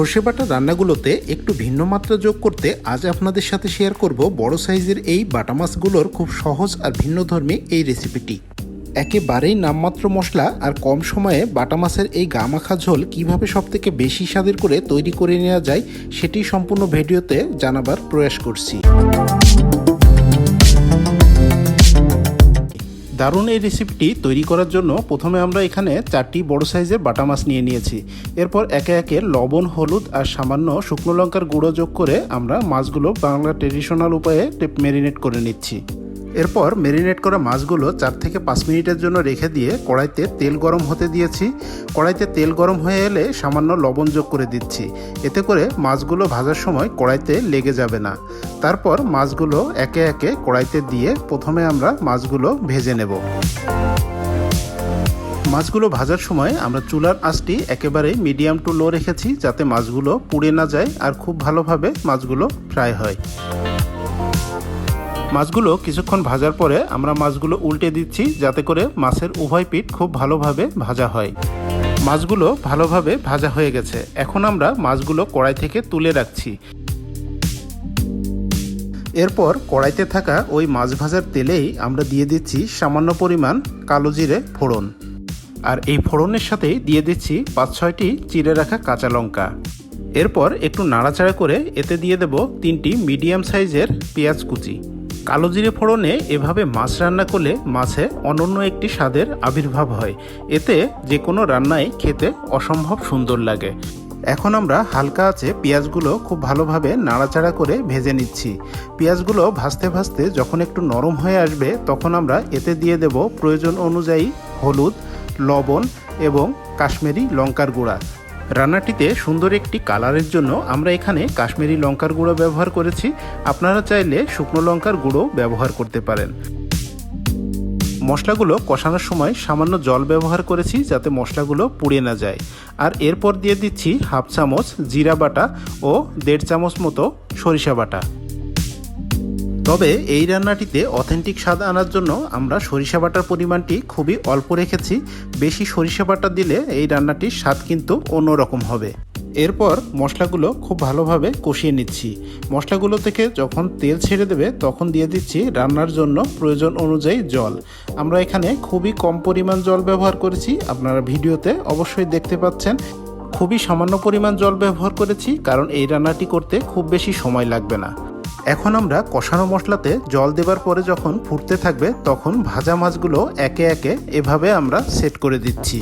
সর্ষে বাটা রান্নাগুলোতে একটু ভিন্ন মাত্রা যোগ করতে আজ আপনাদের সাথে শেয়ার করব বড় সাইজের এই বাটা মাছগুলোর খুব সহজ আর ভিন্নধর্মী এই রেসিপিটি একেবারেই নামমাত্র মশলা আর কম সময়ে বাটা মাছের এই গা মাখা ঝোল কীভাবে সবথেকে বেশি স্বাদের করে তৈরি করে নেওয়া যায়, সেটি সম্পূর্ণ ভিডিওতে জানাবার প্রয়াস করছি। দারুণ এই রেসিপিটি তৈরি করার জন্য প্রথমে আমরা এখানে চারটি বড় সাইজের বাটা মাছ নিয়ে নিয়েছি। এরপর একে একে লবণ, হলুদ আর সামান্য শুকনো লঙ্কার গুঁড়ো যোগ করে আমরা মাছগুলো বাংলা ট্রেডিশনাল উপায়ে ম্যারিনেট করে নিচ্ছি। এরপর ম্যারিনেট করা মাছগুলো চার থেকে পাঁচ মিনিটের জন্য রেখে দিয়ে কড়াইতে তেল গরম হতে দিয়েছি। কড়াইতে তেল গরম হয়ে এলে সামান্য লবণ যোগ করে দিচ্ছি। এতে করে মাছগুলো ভাজার সময় কড়াইতে লেগে যাবে না। তারপর মাছগুলো একে একে কড়াইতে দিয়ে প্রথমে আমরা মাছগুলো ভেজে নেব। মাছগুলো ভাজার সময় আমরা চুলার আঁচটি একেবারে মিডিয়াম টু লো রেখেছি যাতে মাছগুলো পুড়ে না যায় আর খুব ভালোভাবে মাছগুলো ফ্রাই হয়। মাছগুলো কিছুক্ষণ ভাজার পরে আমরা মাছগুলো উল্টে দিচ্ছি যাতে করে মাছের উভয় পিঠ খুব ভালোভাবে ভাজা হয়। মাছগুলো ভালোভাবে ভাজা হয়ে গেছে। এখন আমরা মাছগুলো কড়াই থেকে তুলে রাখছি। এরপর কড়াইতে থাকা ওই মাছ ভাজার তেলেই আমরা দিয়ে দিচ্ছি সামান্য পরিমাণ কালো জিরে ফোড়ন। আর এই ফোড়নের সাথেই দিয়ে দিচ্ছি পাঁচ ছয়টি চিড়ে রাখা কাঁচা লঙ্কা। এরপর একটু নাড়াচাড়া করে এতে দিয়ে দেব তিনটি মিডিয়াম সাইজের পেঁয়াজ কুচি। কালো জিরে ফোড়নে এভাবে মাছ রান্না করলে মাছে অনন্য একটি স্বাদের আবির্ভাব হয়। এতে যে কোনো রান্নায় খেতে অসম্ভব সুন্দর লাগে। এখন আমরা হালকা আছে পেঁয়াজগুলো খুব ভালোভাবে নাড়াচাড়া করে ভেজে নিচ্ছি। পেঁয়াজগুলো ভাজতে ভাজতে যখন একটু নরম হয়ে আসবে, তখন আমরা এতে দিয়ে দেব প্রয়োজন অনুযায়ী হলুদ, লবণ এবং কাশ্মীরি লঙ্কার গুঁড়া। রান্নাটিতে সুন্দর একটি কালারের জন্য আমরা এখানে কাশ্মীরি লঙ্কার গুঁড়ো ব্যবহার করেছি। আপনারা চাইলে শুকনো লঙ্কার গুঁড়ো ব্যবহার করতে পারেন। মশলাগুলো কষানোর সময় সামান্য জল ব্যবহার করেছি যাতে মশলাগুলো পুড়ে না যায়। আর এরপর দিয়ে দিচ্ছি হাফ চামচ জিরা বাটা ও দেড় চামচ মতো সরিষা বাটা। তবে এই রান্নাটিতে অথেন্টিক স্বাদ আনার জন্য আমরা সরিষা বাটার পরিমাণটি খুবই অল্প রেখেছি। বেশি সরিষা বাটা দিলে এই রান্নাটির স্বাদ কিন্তু অন্যরকম হবে। এরপর মশলাগুলো খুব ভালোভাবে কষিয়ে নিচ্ছি। মশলাগুলো থেকে যখন তেল ছেড়ে দেবে, তখন দিয়ে দিচ্ছি রান্নার জন্য প্রয়োজন অনুযায়ী জল। আমরা এখানে খুবই কম পরিমাণ জল ব্যবহার করেছি, আপনারা ভিডিওতে অবশ্যই দেখতে পাচ্ছেন। খুবই সামান্য পরিমাণ জল ব্যবহার করেছি, কারণ এই রান্নাটি করতে খুব বেশি সময় লাগবে না। এখন আমরা কষানো মশলাতে জল দেবার পরে যখন ফুটতে থাকবে, তখন ভাজা মাছগুলো একে একে এভাবে আমরা সেট করে দিচ্ছি।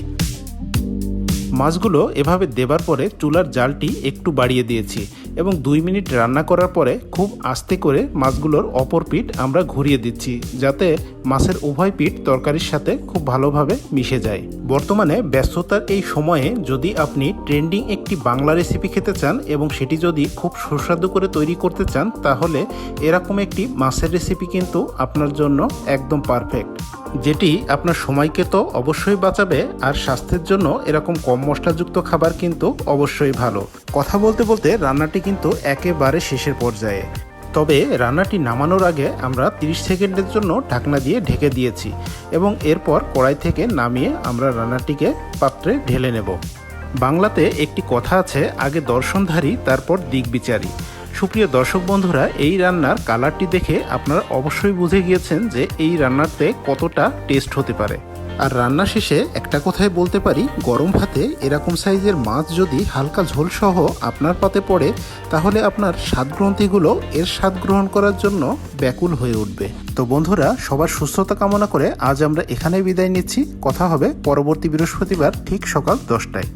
মাছগুলো এভাবে দেবার পরে চুলার জালটি একটু বাড়িয়ে দিয়েছি। এবং দুই মিনিট রান্না করার পরে খুব আস্তে করে মাছগুলোর অপর পিঠ আমরা ঘুরিয়ে দিচ্ছি, যাতে মাছের উভয় পিঠ তরকারির সাথে খুব ভালোভাবে মিশে যায়। বর্তমানে ব্যস্ততার এই সময়ে যদি আপনি ট্রেন্ডিং একটি বাংলা রেসিপি খেতে চান এবং সেটি যদি খুব সুস্বাদু করে তৈরি করতে চান, তাহলে এরকম একটি মাছের রেসিপি কিন্তু আপনার জন্য একদম পারফেক্ট যেটি আপনার সময়কে তো অবশ্যই বাঁচাবে আর স্বাস্থ্যের জন্য এরকম কম মশলাযুক্ত খাবার কিন্তু অবশ্যই ভালো। কথা বলতে বলতে রান্নাটি কিন্তু একেবারে শেষের পর্যায়ে। তবে রান্নাটি নামানোর আগে আমরা 30 সেকেন্ডের জন্য ঢাকনা দিয়ে ঢেকে দিয়েছি এবং এরপর কড়াই থেকে নামিয়ে আমরা রান্নাটিকে পাত্রে ঢেলে নেব। বাংলাতে একটি কথা আছে, আগে দর্শনধারী, তারপর দিকবিচারী। সুপ্রিয় দর্শক বন্ধুরা, এই রান্নার কালারটি দেখে আপনারা অবশ্যই বুঝে গিয়েছেন যে এই রান্নাতে কতটা টেস্ট হতে পারে। আর রান্না শেষে একটা কথাই বলতে পারি, গরম ভাতে এরকম সাইজের মাছ যদি হালকা ঝোল সহ আপনার পাতে পড়ে, তাহলে আপনার স্বাদ গ্রন্থিগুলো এর স্বাদ গ্রহণ করার জন্য ব্যাকুল হয়ে উঠবে। তো বন্ধুরা, সবার সুস্থতা কামনা করে আজ আমরা এখানেই বিদায় নিচ্ছি। কথা হবে পরবর্তী বৃহস্পতিবার ঠিক সকাল দশটায়।